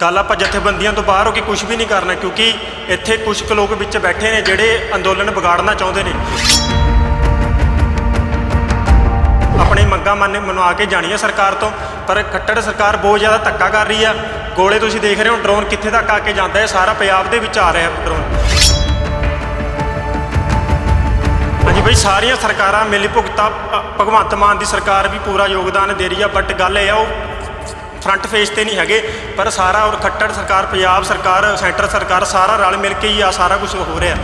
ਗੱਲ ਆਪਾਂ ਜਥੇਬੰਦੀਆਂ ਤੋਂ ਬਾਹਰ ਹੋ ਕੇ ਕੁਝ ਵੀ ਨਹੀਂ ਕਰਨਾ, ਕਿਉਂਕਿ ਇੱਥੇ ਕੁਝ ਕੁ ਲੋਕ ਵਿੱਚ ਬੈਠੇ ਨੇ ਜਿਹੜੇ ਅੰਦੋਲਨ ਵਿਗਾੜਨਾ ਚਾਹੁੰਦੇ ਨੇ। ਆਪਣੇ ਮੰਗਾਂ ਮੰਨੇ ਮਨਵਾ ਕੇ ਜਾਣੀਆਂ ਸਰਕਾਰ ਤੋਂ, ਪਰ ਖੱਟੜ ਸਰਕਾਰ ਬਹੁਤ ਜ਼ਿਆਦਾ ਧੱਕਾ ਕਰ ਰਹੀ ਆ। ਗੋਲੇ ਤੁਸੀਂ ਦੇਖ ਰਹੇ ਹੋ, ਡਰੋਨ ਕਿੱਥੇ ਤੱਕ ਆ ਕੇ ਜਾਂਦਾ ਹੈ? ਸਾਰਾ ਪੰਜਾਬ ਦੇ ਵਿੱਚ ਆ ਰਿਹਾ ਡਰੋਨ। ਹਾਂਜੀ ਬਈ, ਸਾਰੀਆਂ ਸਰਕਾਰਾਂ ਮਿਲੀ ਭੁਗਤਾ ਭਗਵੰਤ ਮਾਨ ਦੀ ਸਰਕਾਰ ਵੀ ਪੂਰਾ ਯੋਗਦਾਨ ਦੇ ਰਹੀ ਆ, ਬਟ ਗੱਲ ਇਹ ਆ, ਉਹ ਫਰੰਟ ਫੇਸ ਤੇ ਨਹੀਂ ਹੈਗੇ ਪਰ ਸਾਰਾ ਔਰ ਖੱਟੜ ਸਰਕਾਰ ਪੰਜਾਬ ਸਰਕਾਰ ਸੈਂਟਰ ਸਰਕਾਰ ਸਾਰਾ ਰਲ ਮਿਲ ਕੇ ਹੀ ਆ ਸਾਰਾ ਕੁਝ ਹੋ ਰਿਹਾ।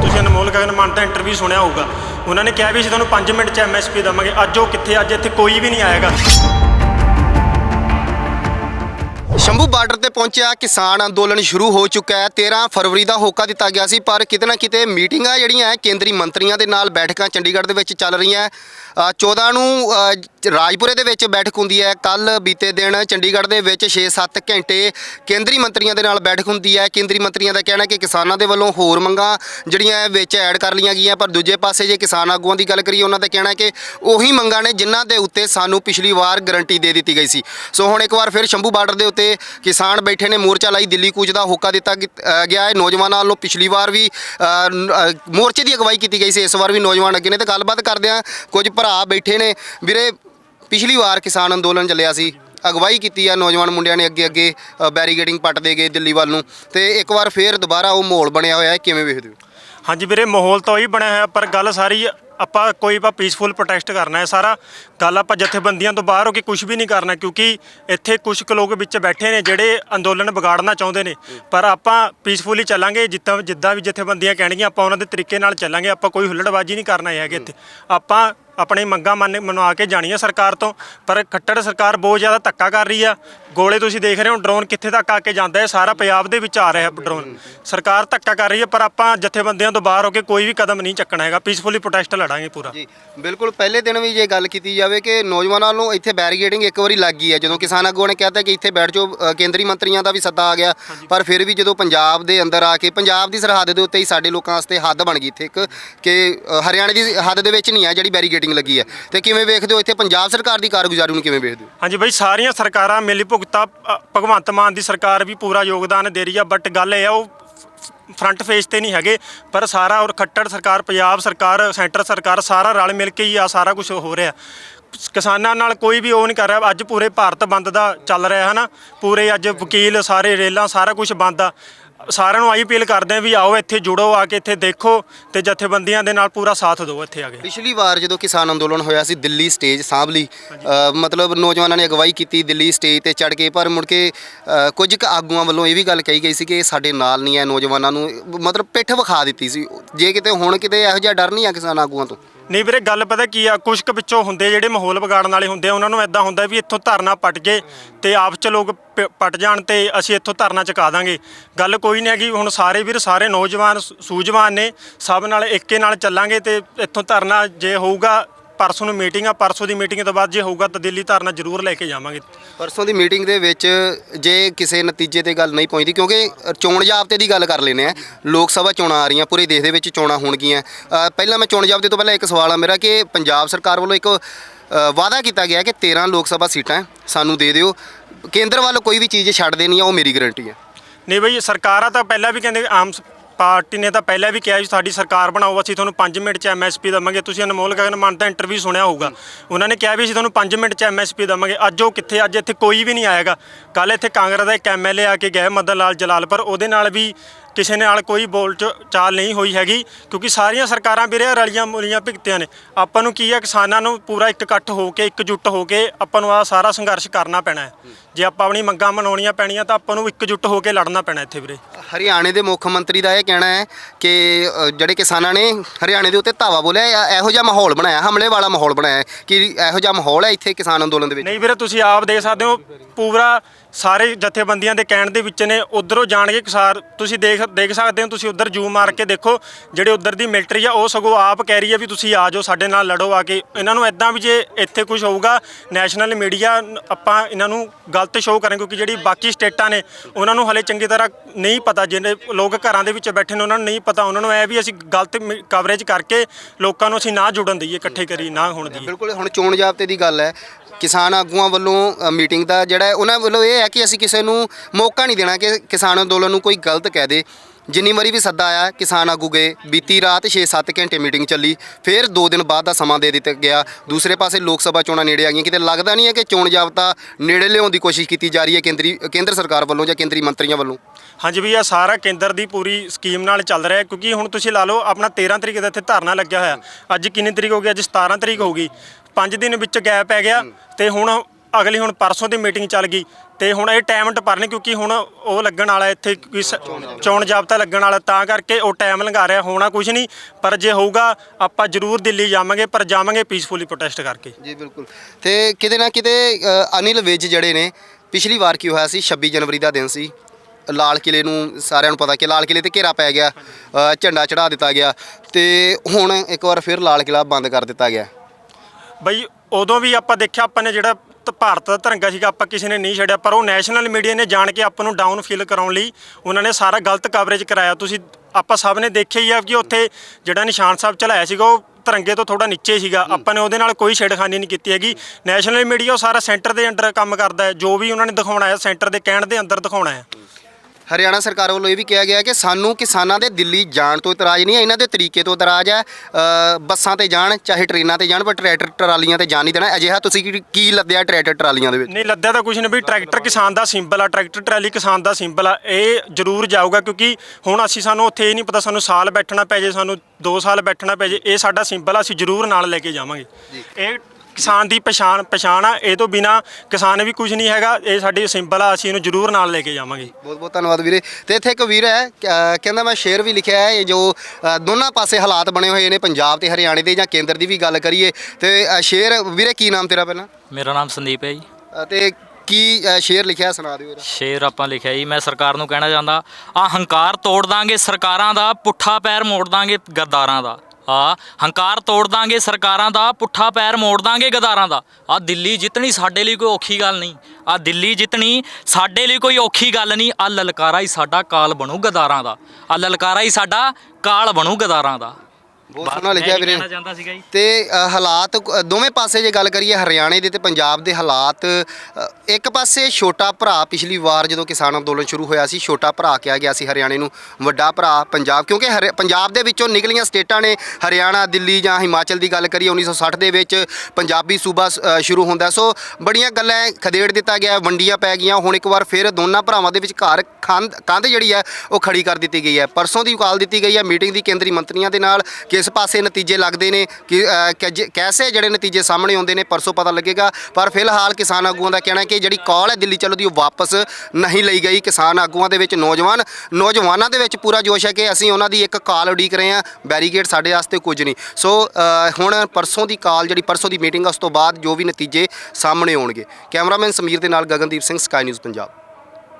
ਤੁਸੀਂ ਅਨਮੋਲ ਗਗਨ ਮਾਨ ਦਾ ਇੰਟਰਵਿਊ ਸੁਣਿਆ ਹੋਊਗਾ। ਉਹਨਾਂ ਨੇ ਕਿਹਾ ਵੀ ਅਸੀਂ ਤੁਹਾਨੂੰ 5 ਮਿੰਟ ਚ ਐਮਐਸਪੀ ਦਵਾਂਗੇ। ਅੱਜ ਉਹ ਕਿੱਥੇ ਅੱਜ ਇੱਥੇ ਕੋਈ ਵੀ ਨਹੀਂ ਆਏਗਾ। ਸ਼ੰਭੂ ਬਾਰਡਰ ਤੇ ਪਹੁੰਚਿਆ ਕਿਸਾਨ ਅੰਦੋਲਨ ਸ਼ੁਰੂ ਹੋ ਚੁੱਕਾ ਹੈ। 13 ਫਰਵਰੀ ਦਾ ਹੋਕਾ ਦਿੱਤਾ ਗਿਆ ਸੀ ਪਰ ਕਿਤੇ ਨਾ ਕਿਤੇ ਮੀਟਿੰਗਾਂ ਜਿਹੜੀਆਂ ਹੈ ਕੇਂਦਰੀ ਮੰਤਰੀਆਂ ਦੇ ਨਾਲ ਬੈਠਕਾਂ ਚੰਡੀਗੜ੍ਹ ਦੇ ਵਿੱਚ ਚੱਲ ਰਹੀਆਂ ਅ, 14 ਨੂੰ ਰਾਜਪੁਰੇ ਦੇ ਵਿੱਚ ਬੈਠਕ ਹੁੰਦੀ ਹੈ। ਕੱਲ ਬੀਤੇ ਦਿਨ ਚੰਡੀਗੜ੍ਹ ਦੇ ਵਿੱਚ 6-7 ਘੰਟੇ ਕੇਂਦਰੀ ਮੰਤਰੀਆਂ ਦੇ ਨਾਲ ਬੈਠਕ ਹੁੰਦੀ ਹੈ। ਕੇਂਦਰੀ ਮੰਤਰੀਆਂ ਦਾ ਕਹਿਣਾ ਕਿ ਕਿਸਾਨਾਂ ਦੇ ਵੱਲੋਂ ਹੋਰ ਮੰਗਾਂ ਜਿਹੜੀਆਂ ਵਿੱਚ ਐਡ ਕਰ ਲਈਆਂ ਗਈਆਂ, ਪਰ ਦੂਜੇ ਪਾਸੇ ਜੇ ਕਿਸਾਨ ਆਗੂਆਂ ਦੀ ਗੱਲ ਕਰੀਏ, ਉਹਨਾਂ ਦਾ ਕਹਿਣਾ ਕਿ ਉਹੀ ਮੰਗਾਂ ਨੇ ਜਿਨ੍ਹਾਂ ਦੇ ਉੱਤੇ ਸਾਨੂੰ ਪਿਛਲੀ ਵਾਰ ਗਰੰਟੀ ਦੇ ਦਿੱਤੀ ਗਈ ਸੀ। ਸੋ ਹੁਣ ਇੱਕ ਵਾਰ ਫਿਰ ਸ਼ੰਭੂ ਬਾਰਡਰ ਦੇ ਉੱਤੇ ਕਿਸਾਨ ਬੈਠੇ ਨੇ। ਮੋਰਚਾ ਲਾਈ ਦਿੱਲੀ ਕੂਚ ਦਾ ਹੋਕਾ ਦਿੱਤਾ ਗਿਆ ਹੈ। ਨੌਜਵਾਨਾਂ ਵੱਲੋਂ ਪਿਛਲੀ ਵਾਰ ਵੀ ਮੋਰਚੇ ਦੀ ਅਗਵਾਈ ਕੀਤੀ ਗਈ ਸੀ। ਇਸ ਵਾਰ ਵੀ ਨੌਜਵਾਨ ਅੱਗੇ ਨੇ। ਤੇ ਗੱਲਬਾਤ ਕਰਦੇ ਆ ਕੁਝ ਭਰਾ ਬੈਠੇ ਨੇ। ਵੀਰੇ ਪਿਛਲੀ ਵਾਰ ਕਿਸਾਨ ਅੰਦੋਲਨ ਚੱਲਿਆ ਸੀ ਅਗਵਾਈ ਕੀਤੀ ਆ ਨੌਜਵਾਨ ਮੁੰਡਿਆਂ ਨੇ ਅੱਗੇ ਅੱਗੇ ਅ, ਬੈਰੀਗੇਡਿੰਗ ਪੱਟਦੇ ਗਏ ਦਿੱਲੀ ਵੱਲ ਨੂੰ। ਤੇ ਇੱਕ ਵਾਰ ਫੇਰ ਦੁਬਾਰਾ ਉਹ ਮਾਹੌਲ ਬਣਿਆ ਹੋਇਆ ਹੈ ਕਿਵੇਂ ਵੇਖਦੇ ਹੋ? ਹਾਂਜੀ ਵੀਰੇ ਮਾਹੌਲ ਤਾਂ ਉਹੀ ਬਣਿਆ ਹੋਇਆ ਪਰ ਗੱਲ ਸਾਰੀ ਆਪਾਂ ਕੋਈ ਆਪਾਂ ਪੀਸਫੁਲ ਪ੍ਰੋਟੈਸਟ ਕਰਨਾ ਹੈ ਸਾਰਾ ਗੱਲ ਆਪਾਂ ਜਥੇਬੰਦੀਆਂ ਤੋਂ ਬਾਹਰ ਹੋ ਕੇ ਕੁਝ ਵੀ ਨਹੀਂ ਕਰਨਾ ਕਿਉਂਕਿ ਇੱਥੇ ਕੁਝ ਕੁ ਲੋਕ ਵਿੱਚ ਬੈਠੇ ਨੇ ਜਿਹੜੇ ਅੰਦੋਲਨ ਵਿਗਾੜਨਾ ਚਾਹੁੰਦੇ ਨੇ। ਪਰ ਆਪਾਂ ਪੀਸਫੁਲੀ ਚੱਲਾਂਗੇ ਜਿੱਦਾਂ ਜਿੱਦਾਂ ਵੀ ਜਥੇਬੰਦੀਆਂ ਕਹਿਣਗੀਆਂ ਆਪਾਂ ਉਹਨਾਂ ਦੇ ਤਰੀਕੇ ਨਾਲ ਚੱਲਾਂਗੇ ਆਪਾਂ ਕੋਈ ਹੁੱਲੜਬਾਜ਼ੀ ਨਹੀਂ ਕਰਨਾ ਹੈਗੇ ਇੱਥੇ। ਆਪਾਂ ਆਪਣੀ ਮੰਗਾਂ ਮੰਨ ਮਨਵਾ ਕੇ ਜਾਣੀਆਂ ਸਰਕਾਰ ਤੋਂ, ਪਰ ਖੱਟੜ ਸਰਕਾਰ ਬਹੁਤ ਜ਼ਿਆਦਾ ਧੱਕਾ ਕਰ ਰਹੀ ਆ। ਗੋਲੇ ਤੁਸੀਂ ਦੇਖ ਰਹੇ ਹੋ ਡਰੋਨ ਕਿੱਥੇ ਤੱਕ ਆ ਕੇ ਜਾਂਦਾ ਹੈ ਸਾਰਾ ਪੰਜਾਬ ਦੇ ਵਿੱਚ ਆ ਰਿਹਾ ਡਰੋਨ ਸਰਕਾਰ ਧੱਕਾ ਕਰ ਰਹੀ ਹੈ ਪਰ ਆਪਾਂ ਜਥੇਬੰਦੀਆਂ ਤੋਂ ਬਾਹਰ ਹੋ ਕੇ ਕੋਈ ਵੀ ਕਦਮ ਨਹੀਂ ਚੱਕਣਾ ਹੈਗਾ। ਪੀਸਫੁਲੀ ਪ੍ਰੋਟੈਸਟ ਲੜਾਂਗੇ ਪੂਰਾ। ਜੀ ਬਿਲਕੁਲ ਪਹਿਲੇ ਦਿਨ ਵੀ ਜੇ ਗੱਲ ਕੀਤੀ ਜਾਵੇ ਕਿ ਨੌਜਵਾਨਾਂ ਨੂੰ ਇੱਥੇ ਬੈਰੀਗੇਡਿੰਗ ਇੱਕ ਵਾਰੀ ਲੱਗ ਗਈ ਹੈ। ਜਦੋਂ ਕਿਸਾਨ ਆਗੂਆਂ ਨੇ ਕਹਿਤਾ ਕਿ ਇੱਥੇ ਬੈਠ ਜਾਓ ਕੇਂਦਰੀ ਮੰਤਰੀਆਂ ਦਾ ਵੀ ਸੱਦਾ ਆ ਗਿਆ। ਪਰ ਫਿਰ ਵੀ ਜਦੋਂ ਪੰਜਾਬ ਦੇ ਅੰਦਰ ਆ ਕੇ ਪੰਜਾਬ ਦੀ ਸਰਹੱਦ ਦੇ ਉੱਤੇ ਹੀ ਸਾਡੇ ਲੋਕਾਂ ਵਾਸਤੇ ਹੱਦ ਬਣ ਗਈ ਇੱਥੇ ਇੱਕ ਕਿ ਹਰਿਆਣੇ ਦੀ ਹੱਦ ਦੇ ਵਿੱਚ ਨਹੀਂ ਹੈ ਜਿਹੜੀ ਬੈਰੀਗੇਡਿੰਗ ਲੱਗੀ ਹੈ। ਤੇ ਕਿਵੇਂ ਵੇਖਦੇ ਹੋ ਇੱਥੇ ਪੰਜਾਬ ਸਰਕਾਰ ਦੀ ਕਾਰਗੁਜ਼ਾਰੀ ਨੂੰ ਕਿਵੇਂ ਵੇਖਦੇ ਹੋ? ਹਾਂਜੀ ਬਈ ਸਾਰੀਆਂ ਸਰਕਾਰਾਂ ਮਿਲੀ ਭੁਗਤਾ ਤਾਂ ਭਗਵੰਤ ਮਾਨ ਦੀ ਸਰਕਾਰ ਵੀ ਪੂਰਾ ਯੋਗਦਾਨ ਦੇ ਰਹੀ ਆ ਬਟ ਗੱਲ ਇਹ ਆ, ਉਹ ਫਰੰਟ ਫੇਸ ਤੇ ਨਹੀਂ ਹੈਗੇ, ਪਰ ਸਾਰਾ ਔਰ ਖੱਟੜ ਸਰਕਾਰ, ਪੰਜਾਬ ਸਰਕਾਰ, ਸੈਂਟਰ ਸਰਕਾਰ, ਸਾਰਾ ਰਲ ਮਿਲ ਕੇ ਹੀ ਆ, ਸਾਰਾ ਕੁਝ ਹੋ ਰਿਹਾ। ਕਿਸਾਨਾਂ ਨਾਲ ਕੋਈ ਵੀ ਉਹ ਨਹੀਂ ਕਰ ਰਿਹਾ, ਅੱਜ ਪੂਰੇ ਭਾਰਤ ਬੰਦ ਦਾ ਚੱਲ ਰਿਹਾ ਹੈ ਨਾ ਪੂਰੇ ਅੱਜ ਵਕੀਲ, ਸਾਰੇ ਰੇਲਾਂ, ਸਾਰਾ ਕੁਝ ਬੰਦ ਆ। ਸਾਰਿਆਂ ਨੂੰ ਆਈ ਅਪੀਲ ਕਰਦੇ ਆ ਵੀ ਆਓ ਇੱਥੇ ਜੁੜੋ ਆ ਕੇ ਇੱਥੇ ਦੇਖੋ ਤੇ ਜਥੇਬੰਦੀਆਂ ਦੇ ਨਾਲ ਪੂਰਾ ਸਾਥ ਦਿਓ ਇੱਥੇ ਆ ਕੇ। ਪਿਛਲੀ ਵਾਰ ਜਦੋਂ ਕਿਸਾਨ ਅੰਦੋਲਨ ਹੋਇਆ ਸੀ ਦਿੱਲੀ ਸਟੇਜ ਸਾਂਭ ਲਈ ਅ, ਮਤਲਬ ਨੌਜਵਾਨਾਂ ਨੇ ਅਗਵਾਈ ਕੀਤੀ ਦਿੱਲੀ ਸਟੇਜ ਤੇ ਚੜ ਕੇ ਪਰ ਮੁੜ ਕੇ ਅ, ਕੁਝ ਕੁ ਆਗੂਆਂ ਵੱਲੋਂ ਇਹ ਵੀ ਗੱਲ ਕਹੀ ਗਈ ਸੀ ਕਿ ਇਹ ਸਾਡੇ ਨਾਲ ਨਹੀਂ ਹੈ ਨੌਜਵਾਨਾਂ ਨੂੰ ਮਤਲਬ ਪਿੱਠ ਵਿਖਾ ਦਿੱਤੀ ਸੀ। ਜੇ ਕਿਤੇ ਹੁਣ ਕਿਤੇ ਇਹੋ ਜਿਹਾ ਡਰ ਨਹੀਂ ਆ ਕਿਸਾਨ ਆਗੂਆਂ ਤੋਂ? ਨਹੀਂ ਵੀਰੇ, ਗੱਲ ਪਤਾ ਕੀ ਆ? ਕੁਛ ਕੁ ਪਿੱਛੋਂ ਹੁੰਦੇ ਜਿਹੜੇ ਮਾਹੌਲ ਵਿਗਾੜਨ ਵਾਲੇ ਹੁੰਦੇ ਆ, ਉਹਨਾਂ ਨੂੰ ਐਦਾਂ ਹੁੰਦਾ ਵੀ ਇੱਥੋਂ ਧਰਨਾ ਪਟ ਜੇ ਤੇ ਆਪ ਚ ਲੋਕ ਪ- ਪਟ ਜਾਣ ਤੇ ਅਸੀਂ ਇੱਥੋਂ ਧਰਨਾ ਚੁਕਾ ਦਾਂਗੇ। ਗੱਲ ਕੋਈ ਨਹੀਂ ਹੈਗੀ, ਹੁਣ ਸਾਰੇ ਵੀਰ, ਸਾਰੇ ਨੌਜਵਾਨ, ਸੂ- ਸੂਝਵਾਨ ਨੇ, ਸਭ ਨਾਲ ਇੱਕੇ ਨਾਲ ਚੱਲਾਂਗੇ ਤੇ ਇੱਥੋਂ ਧਰਨਾ ਜੇ ਹੋਊਗਾ ਪਰਸੋਂ ਨੂੰ ਮੀਟਿੰਗ ਆ ਪਰਸੋਂ ਦੀ ਮੀਟਿੰਗ ਤੋਂ ਬਾਅਦ ਜੇ ਹੋਊਗਾ ਤਾਂ ਦਿੱਲੀ ਧਰਨਾ ਜ਼ਰੂਰ ਲੈ ਕੇ ਜਾਵਾਂਗੇ। ਪਰਸੋਂ ਦੀ ਮੀਟਿੰਗ ਦੇ ਵਿੱਚ ਜੇ ਕਿਸੇ ਨਤੀਜੇ ਤੇ ਗੱਲ ਨਹੀਂ ਪਹੁੰਚਦੀ ਕਿਉਂਕਿ ਚੋਣ ਜਾਬਤੇ ਦੀ ਗੱਲ ਕਰ ਲੈਨੇ ਆ। ਲੋਕ ਸਭਾ ਚੋਣਾਂ ਆ ਰਹੀਆਂ ਪੂਰੇ ਦੇਸ਼ ਦੇ ਵਿੱਚ ਚੋਣਾਂ ਹੋਣਗੀਆਂ। ਪਹਿਲਾਂ ਮੈਂ ਚੋਣ ਜਾਬਤੇ ਤੋਂ ਪਹਿਲਾਂ ਇੱਕ ਸਵਾਲ ਆ ਮੇਰਾ ਕਿ ਪੰਜਾਬ ਸਰਕਾਰ ਵੱਲੋਂ ਇੱਕ ਵਾਅਦਾ ਕੀਤਾ ਗਿਆ ਕਿ 13 ਲੋਕ ਸਭਾ ਸੀਟਾਂ ਸਾਨੂੰ ਦੇ ਦਿਓ। ਕੇਂਦਰ ਵੱਲੋਂ ਕੋਈ ਵੀ ਚੀਜ਼ ਛੱਡ ਦੇਣੀ ਆ ਉਹ ਮੇਰੀ ਗਾਰੰਟੀ ਹੈ ਨਹੀਂ ਬਈ ਸਰਕਾਰਾਂ ਤਾਂ ਪਹਿਲਾਂ ਵੀ ਕਹਿੰਦੇ ਆਮ ਪਾਰਟੀ ਨੇ ਤਾਂ ਪਹਿਲਾਂ ਵੀ ਕਿਹਾ ਵੀ ਸਾਡੀ ਸਰਕਾਰ ਬਣਾਓ, ਅਸੀਂ ਤੁਹਾਨੂੰ 5 ਮਿੰਟ ਚ ਐਮਐਸਪੀ ਦਵਾਂਗੇ। ਤੁਸੀਂ ਅਨਮੋਲ ਗਗਨ ਮਾਨ ਦਾ ਇੰਟਰਵਿਊ ਸੁਣਿਆ ਹੋਊਗਾ। ਉਹਨਾਂ ਨੇ ਕਿਹਾ ਵੀ ਅਸੀਂ ਤੁਹਾਨੂੰ 5 ਮਿੰਟ ਚ ਐਮਐਸਪੀ ਦਵਾਂਗੇ। ਅੱਜ ਉਹ ਕਿੱਥੇ, ਅੱਜ ਇੱਥੇ ਕੋਈ ਵੀ ਨਹੀਂ ਆਏਗਾ। ਕੱਲ ਇੱਥੇ ਕਾਂਗਰਸ ਦਾ ਇੱਕ ਐਮਐਲਏ ਆ ਕੇ ਗਿਆ ਮਦਨ ਲਾਲ ਜਲਾਲ, ਪਰ ਉਹਦੇ ਨਾਲ ਵੀ ਕਿਸੇ ਨਾਲ ਕੋਈ ਬੋਲ ਚ- ਚਾਲ ਨਹੀਂ ਹੋਈ ਹੈਗੀ ਕਿਉਂਕਿ ਸਾਰੀਆਂ ਸਰਕਾਰਾਂ ਵੀਰੇ ਰਲੀਆਂ ਮੁਲੀਆਂ ਭਿਗਤਿਆਂ ਨੇ। ਆਪਾਂ ਨੂੰ ਕੀ ਆ ਕਿਸਾਨਾਂ ਨੂੰ ਪੂਰਾ ਇੱਕ ਇਕੱਠ ਹੋ ਕੇ ਇਕਜੁੱਟ ਹੋ ਕੇ ਆਪਾਂ ਨੂੰ ਆ ਸਾਰਾ ਸੰਘਰਸ਼ ਕਰਨਾ ਪੈਣਾ ਹੈ। ਜੇ ਆਪਾਂ ਆਪਣੀ ਮੰਗਾਂ ਮਨਾਉਣੀਆਂ ਪੈਣੀਆਂ ਤਾਂ ਆਪਾਂ ਨੂੰ ਇਕਜੁੱਟ ਹੋ ਕੇ ਲੜਨਾ ਪੈਣਾ ਇੱਥੇ ਵੀਰੇ। ਹਰਿਆਣੇ ਦੇ ਮੁੱਖ ਮੰਤਰੀ ਦਾ ਇਹ ਕਹਿਣਾ ਹੈ ਕਿ ਅ, ਜਿਹੜੇ ਕਿਸਾਨਾਂ ਨੇ ਹਰਿਆਣੇ ਦੇ ਉੱਤੇ ਧਾਵਾ ਬੋਲਿਆ ਇਹ- ਇਹੋ ਜਿਹਾ ਮਾਹੌਲ ਬਣਾਇਆ ਹਮਲੇ ਵਾਲਾ ਮਾਹੌਲ ਬਣਾਇਆ ਹੈ ਕਿ ਇਹੋ ਜਿਹਾ ਮਾਹੌਲ ਹੈ ਇੱਥੇ ਕਿਸਾਨ ਅੰਦੋਲਨ ਦੇ ਵਿੱਚ? ਨਹੀਂ ਵੀਰੇ ਤੁਸੀਂ ਆਪ ਦੇਖ ਸਕਦੇ ਹੋ ਪੂਰਾ ਸਾਰੇ ਜਥੇਬੰਦੀਆਂ ਦੇ ਕਹਿਣ ਦੇ ਵਿੱਚ ਨੇ, ਉਧਰੋਂ ਜਾਣਗੇ ਕਿਸਾਰ ਤੁਸੀਂ ਦੇਖ ਦੇਖ ਸਕਦੇ ਹੋ, ਤੁਸੀਂ ਉਧਰ ਜੂਮ ਮਾਰ ਕੇ ਦੇਖੋ, ਜਿਹੜੇ ਉਧਰ ਦੀ ਮਿਲਟਰੀ ਆ, ਉਹ ਸਗੋਂ ਆਪ ਕਹਿ ਰਹੀ ਹੈ ਵੀ ਤੁਸੀਂ ਆ ਜਾਓ, ਸਾਡੇ ਨਾਲ ਲੜੋ ਆ ਕੇ। ਇਹਨਾਂ ਨੂੰ ਐਦਾਂ ਵੀ ਜੇ ਇੱਥੇ ਕੁਝ ਹੋਊਗਾ, ਨੈਸ਼ਨਲ ਮੀਡੀਆ ਆਪਾਂ ਇਹਨਾਂ ਨੂੰ ਗਲਤ ਸ਼ੋਅ ਕਰਾਂਗੇ, ਕਿਉਂਕਿ ਜਿਹੜੀ ਬਾਕੀ ਸਟੇਟਾਂ ਨੇ, ਉਹਨਾਂ ਨੂੰ ਹਲੇ ਚੰਗੀ ਤਰ੍ਹਾਂ ਨਹੀਂ ਪਤਾ ਜਿਹੜੇ ਲੋਕ ਘਰਾਂ ਦੇ ਵਿੱਚ ਬੈਠੇ ਨੇ, ਉਹਨਾਂ ਨੂੰ ਨਹੀਂ ਪਤਾ। ਉਹਨਾਂ ਨੂੰ ਇਹ ਵੀ ਅਸੀਂ ਗਲਤ ਕਵਰੇਜ ਕਰਕੇ ਲੋਕਾਂ ਨੂੰ ਅਸੀਂ ਨਾ ਜੁੜਨ ਦਈਏ, ਇਕੱਠੇ ਕਰੀ ਨਾ ਹੋਣ ਦਈਏ। ਬਿਲਕੁਲ, ਹੁਣ ਚੋਣ ਜਾਬਤੇ ਦੀ ਗੱਲ ਹੈ। ਕਿਸਾਨ ਆਗੂਆਂ ਵੱਲੋਂ ਮੀਟਿੰਗ ਦਾ ਜਿਹੜਾ ਹੈ, ਉਹਨਾਂ ਵੱਲੋਂ ਇਹ ਹੈ ਕਿ ਅਸੀਂ ਕਿਸੇ ਨੂੰ ਮੌਕਾ ਨਹੀਂ ਦੇਣਾ ਕਿ ਕਿਸਾਨ ਅੰਦੋਲਨ ਨੂੰ ਕੋਈ ਗਲਤ ਕਹਿ ਦੇ। ਜਿੰਨੀ ਵਾਰੀ ਵੀ ਸੱਦਾ ਆਇਆ ਕਿਸਾਨ ਆਗੂ ਗਏ ਬੀਤੀ ਰਾਤ 6-7 ਘੰਟੇ ਮੀਟਿੰਗ ਚੱਲੀ ਫਿਰ 2 ਦਿਨ ਬਾਅਦ ਦਾ ਸਮਾਂ ਦੇ ਦਿੱਤਾ ਗਿਆ। ਦੂਸਰੇ ਪਾਸੇ ਲੋਕ ਸਭਾ ਚੋਣਾਂ ਨੇੜੇ ਆ ਗਈਆਂ ਕਿਤੇ ਲੱਗਦਾ ਨਹੀਂ ਹੈ ਕਿ ਚੋਣ ਜਾਬਤਾ ਨੇੜੇ ਲਿਆਉਣ ਦੀ ਕੋਸ਼ਿਸ਼ ਕੀਤੀ ਜਾ ਰਹੀ ਹੈ ਕੇਂਦਰੀ ਕੇਂਦਰ ਸਰਕਾਰ ਵੱਲੋਂ ਜਾਂ ਕੇਂਦਰੀ ਮੰਤਰੀਆਂ ਵੱਲੋਂ। ਹਾਂਜੀ ਵੀ ਇਹ ਸਾਰਾ ਕੇਂਦਰ ਦੀ ਪੂਰੀ ਸਕੀਮ ਨਾਲ ਚੱਲ ਰਿਹਾ ਹੈ ਕਿਉਂਕਿ ਹੁਣ ਤੁਸੀਂ ਲਾ ਲਓ ਆਪਣਾ 13 ਤਰੀਕ ਦਾ ਇੱਥੇ ਧਰਨਾ ਲੱਗਿਆ ਹੋਇਆ। ਅੱਜ ਕਿੰਨੀ ਤਰੀਕ ਹੋ ਗਈ? ਅੱਜ 17 ਤਰੀਕ ਹੋ ਗਈ। 5 ਦਿਨ ਵਿੱਚ ਗੈਪ ਪੈ ਗਿਆ ਤੇ ਹੁਣ ਅਗਲੀ ਹੁਣ ਪਰਸੋਂ ਦੀ ਮੀਟਿੰਗ ਚੱਲ ਗਈ ਤੇ ਹੁਣ ਇਹ ਟਾਈਮ ਟਪਰਨੇ ਕਿਉਂਕਿ ਹੁਣ ਉਹ ਲੱਗਣ ਵਾਲਾ ਇੱਥੇ ਕੋਈ ਸ- ਚੋਣ ਜਾਬਤਾ ਲੱਗਣ ਵਾਲਾ ਤਾਂ ਕਰਕੇ ਉਹ ਟਾਈਮ ਲੰਘਾ ਰਿਹਾ ਹੋਣਾ ਕੁਝ ਨਹੀਂ। ਪਰ ਜੇ ਹੋਊਗਾ ਆਪਾਂ ਜ਼ਰੂਰ ਦਿੱਲੀ ਜਾਵਾਂਗੇ ਪਰ ਜਾਵਾਂਗੇ ਪੀਸਫੁਲੀ ਪ੍ਰੋਟੈਸਟ ਕਰਕੇ। ਜੀ ਬਿਲਕੁਲ। ਤੇ ਕਿਤੇ ਨਾ ਕਿਤੇ ਅ, ਅਨਿਲ ਵਿਜ ਜਿਹੜੇ ਨੇ ਪਿਛਲੀ ਵਾਰ ਕੀ ਹੋਇਆ ਸੀ? 26 ਜਨਵਰੀ ਦਾ ਦਿਨ ਸੀ। ਲਾਲ ਕਿਲੇ ਨੂੰ ਸਾਰਿਆਂ ਨੂੰ ਪਤਾ ਕਿ ਲਾਲ ਕਿਲੇ ਤੇ ਘੇਰਾ ਪੈ ਗਿਆ ਅ, ਝੰਡਾ ਚੜਾ ਦਿੱਤਾ ਗਿਆ ਤੇ ਹੁਣ ਇੱਕ ਵਾਰ ਫਿਰ ਲਾਲ ਕਿਲਾ ਬੰਦ ਕਰ ਦਿੱਤਾ ਗਿਆ। ਬਈ ਉਦੋਂ ਵੀ ਆਪਾਂ ਦੇਖਿਆ ਆਪਾਂ ਨੇ ਜਿਹੜਾ ਤ- ਭਾਰਤ ਦਾ ਤਿਰੰਗਾ ਸੀਗਾ ਆਪਾਂ ਕਿਸੇ ਨੇ ਨਹੀਂ ਛੱਡਿਆ ਪਰ ਉਹ ਨੈਸ਼ਨਲ ਮੀਡੀਆ ਨੇ ਜਾਣ ਕੇ ਆਪਾਂ ਨੂੰ ਡਾਊਨ ਫੀਲ ਕਰਾਉਣ ਲਈ ਉਹਨਾਂ ਨੇ ਸਾਰਾ ਗਲਤ ਕਵਰੇਜ ਕਰਾਇਆ। ਤੁਸੀਂ ਆਪਾਂ ਸਭ ਨੇ ਦੇਖਿਆ ਹੀ ਆ ਕਿ ਉੱਥੇ ਜਿਹੜਾ ਨਿਸ਼ਾਨ ਸਾਹਿਬ ਚਲਾਇਆ ਸੀਗਾ ਉਹ ਤਿਰੰਗੇ ਤੋਂ ਥੋੜਾ ਨੀਚੇ ਸੀਗਾ। ਆਪਾਂ ਨੇ ਉਹਦੇ ਨਾਲ ਕੋਈ ਛੇੜਖਾਨੀ ਨਹੀਂ ਕੀਤੀ ਹੈਗੀ। ਨੈਸ਼ਨਲ ਮੀਡੀਆ ਉਹ ਸਾਰਾ ਸੈਂਟਰ ਦੇ ਅੰਡਰ ਕੰਮ ਕਰਦਾ ਹੈ। ਜੋ ਵੀ ਉਹਨਾਂ ਨੇ ਦਿਖਾਉਣਾ ਹੈ ਸੈਂਟਰ ਦੇ ਕਹਿਣ ਦੇ ਅੰਦਰ ਦਿਖਾਉਣਾ ਹੈ। ਹਰਿਆਣਾ ਸਰਕਾਰ ਵੱਲੋਂ ਇਹ ਵੀ ਕਿਹਾ ਗਿਆ ਕਿ ਸਾਨੂੰ ਕਿਸਾਨਾਂ ਦੇ ਦਿੱਲੀ ਜਾਣ ਤੋਂ ਇਤਰਾਜ਼ ਨਹੀਂ ਹੈ ਇਹਨਾਂ ਦੇ ਤਰੀਕੇ ਤੋਂ ਇਤਰਾਜ਼ ਹੈ। ਅ, ਬੱਸਾਂ ਤੇ ਜਾਣ ਚਾਹੇ ਟ੍ਰੇਨਾਂ ਤੇ ਜਾਣ ਪਰ ਟਰੈਕਟਰ ਟਰਾਲੀਆਂ ਤੇ ਜਾਣ ਨਹੀਂ ਦੇਣਾ। ਅਜਿਹਾ ਤੁਸੀਂ ਕੀ- ਕੀ ਲੱਦਿਆ ਟਰੈਕਟਰ ਟਰਾਲੀਆਂ ਦੇ ਵਿੱਚ? ਨਹੀਂ ਲੱਦਿਆ ਤਾਂ ਕੁਝ ਨਹੀਂ ਵੀ ਟਰੈਕਟਰ ਕਿਸਾਨ ਦਾ ਸਿੰਬਲ ਆ ਟਰੈਕਟਰ ਟਰਾਲੀ ਕਿਸਾਨ ਦਾ ਸਿੰਬਲ ਆ ਇਹ ਜ਼ਰੂਰ ਜਾਊਗਾ ਕਿਉਂਕਿ ਹੁਣ ਅਸੀਂ ਸਾਨੂੰ ਉੱਥੇ ਇਹ ਨਹੀਂ ਪਤਾ ਸਾਨੂੰ ਸਾਲ ਬੈਠਣਾ ਪੈ ਜੇ ਸਾਨੂੰ 2 ਸਾਲ ਬੈਠਣਾ ਪੈ ਜੇ ਇਹ ਸਾਡਾ ਸਿੰਬਲ ਆ ਅਸੀਂ ਜ਼ਰੂਰ ਨਾਲ ਲੈ ਕੇ ਜਾਵਾਂਗੇ। ਇਹ ਕਿਸਾਨ ਦੀ ਪਛਾਣ ਪਛਾਣ ਆ ਇਹ ਤੋਂ ਬਿਨਾ ਕਿਸਾਨ ਵੀ ਕੁਝ ਨਹੀਂ ਹੈਗਾ ਇਹ ਸਾਡੀ ਸਿੰਬਲ ਆ ਅਸੀਂ ਇਹਨੂੰ ਜ਼ਰੂਰ ਨਾਲ ਲੈ ਕੇ ਜਾਵਾਂਗੇ। ਬਹੁਤ ਬਹੁਤ ਧੰਨਵਾਦ ਵੀਰੇ। ਤੇ ਇੱਥੇ ਇੱਕ ਵੀਰ ਹੈ ਕਹਿੰਦਾ ਮੈਂ ਸ਼ੇਰ ਵੀ ਲਿਖਿਆ ਹੈ ਇਹ ਜੋ ਦੋਨਾਂ ਪਾਸੇ ਹਾਲਾਤ ਬਣੇ ਹੋਏ ਨੇ ਪੰਜਾਬ ਤੇ ਹਰਿਆਣੇ ਦੇ ਜਾਂ ਕੇਂਦਰ ਦੀ ਵੀ ਗੱਲ ਕਰੀਏ। ਤੇ ਅ, ਸ਼ੇਰ ਵੀਰੇ ਕੀ ਨਾਮ ਤੇਰਾ ਪਹਿਲਾਂ? ਮੇਰਾ ਨਾਮ ਸੰਦੀਪ ਹੈ ਜੀ। ਅ, ਤੇ ਕੀ ਅ, ਸ਼ੇਰ ਲਿਖਿਆ ਸੁਣਾ ਦਿਓ ਵੀਰਾ। ਸ਼ੇਰ ਆਪਾਂ ਲਿਖਿਆ ਜੀ ਮੈਂ ਸਰਕਾਰ ਨੂੰ ਕਹਿਣਾ ਚਾਹੁੰਦਾ ਆ ਹੰਕਾਰ ਤੋੜ ਦਾਂਗੇ ਸਰਕਾਰਾਂ ਦਾ ਪੁੱਠਾ ਪੈਰ ਮੋੜ ਦਾਂਗੇ ਗੱਦਾਰਾਂ ਦਾ। ਆ ਹੰਕਾਰ ਤੋੜ ਦਾਂਗੇ ਸਰਕਾਰਾਂ ਦਾ, ਪੁੱਠਾ ਪੈਰ ਮੋੜ ਦਾਂਗੇ ਗਦਾਰਾਂ ਦਾ। ਆ ਦਿੱਲੀ ਜਿੱਤਣੀ ਸਾਡੇ ਲਈ ਕੋਈ ਔਖੀ ਗੱਲ ਨਹੀਂ। ਆ ਦਿੱਲੀ ਜਿੱਤਣੀ ਸਾਡੇ ਲਈ ਕੋਈ ਔਖੀ ਗੱਲ ਨਹੀਂ। ਆ ਲਲਕਾਰਾ ਹੀ ਸਾਡਾ ਕਾਲ ਬਣੂ ਗਦਾਰਾਂ ਦਾ। ਆ ਲਲਕਾਰਾ ਹੀ ਸਾਡਾ ਕਾਲ ਬਣੂ ਗਦਾਰਾਂ ਦਾ। ਬਹੁਤ ਸੋਹਣਾ ਲਿਖਿਆ ਵੀਰੇ ਕਹਿਣਾ ਚਾਹੁੰਦਾ ਸੀਗਾ ਜੀ। ਤੇ ਅ, ਹਾਲਾਤ ਅ, ਦੋਵੇਂ ਪਾਸੇ ਜੇ ਗੱਲ ਕਰੀਏ ਹਰਿਆਣੇ ਦੇ ਤੇ ਪੰਜਾਬ ਦੇ ਹਾਲਾਤ ਅ, ਇੱਕ ਪਾਸੇ ਛੋਟਾ ਭਰਾ ਪਿਛਲੀ ਵਾਰ ਜਦੋਂ ਕਿਸਾਨ ਅੰਦੋਲਨ ਸ਼ੁਰੂ ਹੋਇਆ ਸੀ ਛੋਟਾ ਭਰਾ ਕਿਹਾ ਗਿਆ ਸੀ ਹਰਿਆਣੇ ਨੂੰ ਵੱਡਾ ਭਰਾ ਪੰਜਾਬ ਕਿਉਂਕਿ ਹਰਿ- ਪੰਜਾਬ ਦੇ ਵਿੱਚੋਂ ਨਿਕਲੀਆਂ ਸਟੇਟਾਂ ਨੇ ਹਰਿਆਣਾ ਦਿੱਲੀ ਜਾਂ ਹਿਮਾਚਲ ਦੀ ਗੱਲ ਕਰੀਏ 1960 ਦੇ ਵਿੱਚ ਪੰਜਾਬੀ ਸੂਬਾ ਅ, ਸ਼ੁਰੂ ਹੁੰਦਾ। ਸੋ ਬੜੀਆਂ ਗੱਲਾਂ ਖਦੇੜ ਦਿੱਤਾ ਗਿਆ ਵੰਡੀਆਂ ਪੈ ਗਈਆਂ। ਹੁਣ ਇੱਕ ਵਾਰ ਫਿਰ ਦੋਨਾਂ ਭਰਾਵਾਂ ਦੇ ਵਿੱਚ ਘਰ ਕੰਧ ਕੰਧ ਜਿਹੜੀ ਹੈ ਉਹ ਖੜੀ ਕਰ ਦਿੱਤੀ ਗਈ ਹੈ। ਪਰਸੋਂ ਦੀ ਕਾਲ ਦਿੱਤੀ ਗਈ ਹੈ ਮੀਟਿੰਗ ਦੀ ਕੇਂਦਰੀ ਮੰਤਰੀਆਂ ਦੇ ਨਾਲ ਕਿਸ ਪਾਸੇ ਨਤੀਜੇ ਲੱਗਦੇ ਨੇ ਕਿ ਅ, ਕੈਸੇ ਜਿਹੜੇ ਨਤੀਜੇ ਸਾਹਮਣੇ ਆਉਂਦੇ ਨੇ ਪਰਸੋਂ ਪਤਾ ਲੱਗੇਗਾ। ਪਰ ਫਿਲਹਾਲ ਕਿਸਾਨ ਆਗੂਆਂ ਦਾ ਕਹਿਣਾ ਹੈ ਕਿ ਜਿਹੜੀ ਕਾਲ ਹੈ ਦਿੱਲੀ ਚਲੋ ਦੀ ਉਹ ਵਾਪਸ ਨਹੀਂ ਲਈ ਗਈ। ਕਿਸਾਨ ਆਗੂਆਂ ਦੇ ਵਿੱਚ ਨੌਜਵਾਨ ਨੌਜਵਾਨਾਂ ਦੇ ਵਿੱਚ ਪੂਰਾ ਜੋਸ਼ ਹੈ ਕਿ ਅਸੀਂ ਉਹਨਾਂ ਦੀ ਇੱਕ ਕਾਲ ਉਡੀਕ ਰਹੇ ਹਾਂ। ਬੈਰੀਕੇਡ ਸਾਡੇ ਵਾਸਤੇ ਕੁਝ ਨਹੀਂ। ਸੋ ਹੁਣ ਪਰਸੋਂ ਦੀ ਕਾਲ ਜਿਹੜੀ ਪਰਸੋਂ ਦੀ ਮੀਟਿੰਗ ਉਸ ਤੋਂ ਬਾਅਦ ਜੋ ਵੀ ਨਤੀਜੇ ਸਾਹਮਣੇ ਆਉਣਗੇ। ਕੈਮਰਾਮੈਨ ਸਮੀਰ ਦੇ ਨਾਲ ਗਗਨਦੀਪ ਸਿੰਘ ਸਕਾਈ ਨਿਊਜ਼ ਪੰਜਾਬ।